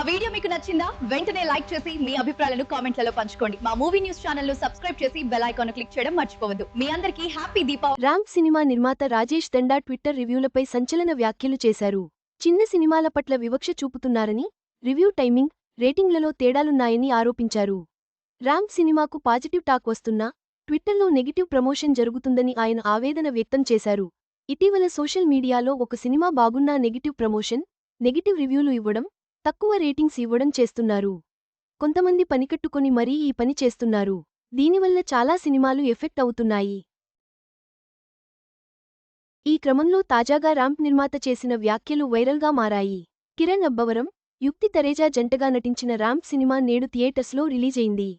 మా వీడియో మీకు నచ్చిందా? వెంటనే లైక్ చేసి మీ అభిప్రాయాలను కామెంట్లలో పంచుకోండి. మా మూవీ న్యూస్ ఛానల్ను సబ్స్క్రైబ్ చేసి బెల్ ఐకాన్ క్లిక్ చేయడం మర్చిపోవద్దు. మీ అందరికీ హ్యాపీ దీపావళి. రామ్ సినిమా నిర్మాత రాజేష్ దండా ట్విట్టర్ రివ్యూలపై సంచలన వ్యాఖ్యలు చేశారు. చిన్న సినిమాల పట్ల వివక్ష చూపుతున్నారని రివ్యూ టైమింగ్ రేటింగ్లలో తేడాలున్నాయని ఆరోపించారు. రామ్ సినిమాకు పాజిటివ్ టాక్ వస్తున్నా ట్విట్టర్లో నెగిటివ్ ప్రమోషన్ జరుగుతుందని ఆయన ఆవేదన వ్యక్తం చేశారు. ఇటీవల సోషల్ మీడియాలో ఒక సినిమా బాగున్నా నెగిటివ్ ప్రమోషన్ నెగిటివ్ రివ్యూలు ఇవ్వడం తక్కువ రేటింగ్స్ ఇవ్వడం చేస్తున్నారు. కొంతమంది పనికట్టుకొని మరీ ఈ పని చేస్తున్నారు. దీనివల్ల చాలా సినిమాలు ఎఫెక్ట్ అవుతున్నాయి. ఈ క్రమంలో తాజాగా ర్యాంప్ నిర్మాత చేసిన వ్యాఖ్యలు వైరల్గా మారాయి. కిరణ్ అబ్బవరం యుక్తి తరేజా జంటగా నటించిన ర్యాంప్ సినిమా నేడు థియేటర్స్లో రిలీజైంది.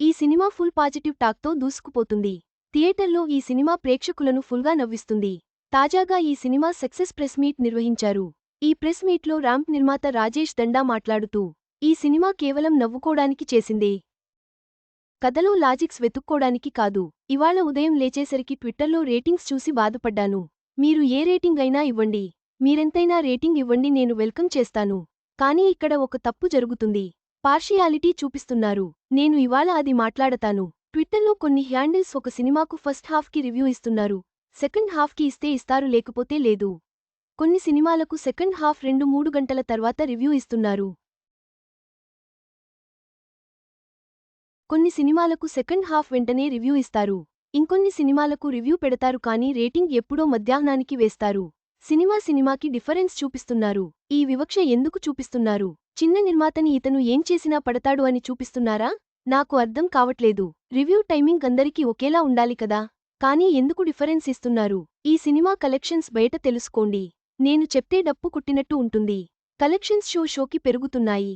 ఈ సినిమా ఫుల్ పాజిటివ్ టాక్తో దూసుకుపోతుంది. థియేటర్లో ఈ సినిమా ప్రేక్షకులను ఫుల్గా నవ్విస్తుంది. తాజాగా ఈ సినిమా సక్సెస్ ప్రెస్ మీట్ నిర్వహించారు. ఈ ప్రెస్ మీట్లో ర్యాంప్ నిర్మాత రాజేష్ దండా మాట్లాడుతూ ఈ సినిమా కేవలం నవ్వుకోడానికి చేసిందే. కథలో లాజిక్స్ వెతుక్కోడానికి కాదు ఇవాళ ఉదయం లేచేసరికి ట్విట్టర్లో రేటింగ్స్ చూసి బాధపడ్డాను. మీరు ఏ రేటింగ్ అయినా ఇవ్వండి. మీరెంతైనా రేటింగ్ ఇవ్వండి నేను వెల్కమ్ చేస్తాను. కానీ ఇక్కడ ఒక తప్పు జరుగుతుంది. పార్షియాలిటీ చూపిస్తున్నారు. నేను ఇవాళ అది మాట్లాడతాను. ట్విట్టర్లో కొన్ని హ్యాండిల్స్ ఒక సినిమాకు ఫస్ట్ హాఫ్కి రివ్యూ ఇస్తున్నారు. సెకండ్ హాఫ్కి ఇస్తే ఇస్తారు లేకపోతే లేదు. కొన్ని సినిమాలకు సెకండ్ హాఫ్ రెండు మూడు గంటల తర్వాత రివ్యూ ఇస్తున్నారు. కొన్ని సినిమాలకు సెకండ్ హాఫ్ వెంటనే రివ్యూ ఇస్తారు. ఇంకొన్ని సినిమాలకు రివ్యూ పెడతారు కానీ రేటింగ్ ఎప్పుడో మధ్యాహ్నానికి వేస్తారు. సినిమా సినిమాకి డిఫరెన్స్ చూపిస్తున్నారు. ఈ వివక్ష ఎందుకు చూపిస్తున్నారు? చిన్న నిర్మాతని ఇతను ఏం చేసినా పడతాడు అని చూపిస్తున్నారా? నాకు అర్థం కావట్లేదు. రివ్యూ టైమింగ్ అందరికీ ఒకేలా ఉండాలి కదా? కానీ ఎందుకు డిఫరెన్స్ ఇస్తున్నారు? ఈ సినిమా కలెక్షన్స్ బయట తెలుసుకోండి. నేను చెప్తే డప్పు కుట్టినట్టు ఉంటుంది. కలెక్షన్స్ షో షోకి పెరుగుతున్నాయి.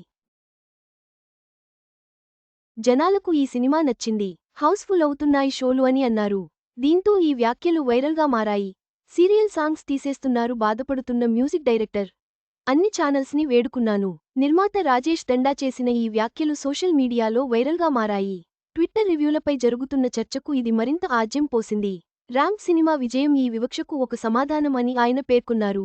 జనాలకు ఈ సినిమా నచ్చింది. హౌస్ఫుల్ అవుతున్నాయి షోలు అని అన్నారు. దీంతో ఈ వ్యాఖ్యలు వైరల్గా మారాయి. సీరియల్ సాంగ్స్ తీసేస్తున్నారు బాధపడుతున్న మ్యూజిక్ డైరెక్టర్. అన్ని ఛానల్స్ని వేడుకున్నాను. నిర్మాత రాజేష్ దండా చేసిన ఈ వ్యాఖ్యలు సోషల్ మీడియాలో వైరల్గా మారాయి. ట్విట్టర్ రివ్యూలపై జరుగుతున్న చర్చకు ఇది మరింత ఆజ్యం పోసింది. ర్యాంప్ సినిమా విజయం ఈ వివక్షకు ఒక సమాధానం అని ఆయన పేర్కొన్నారు.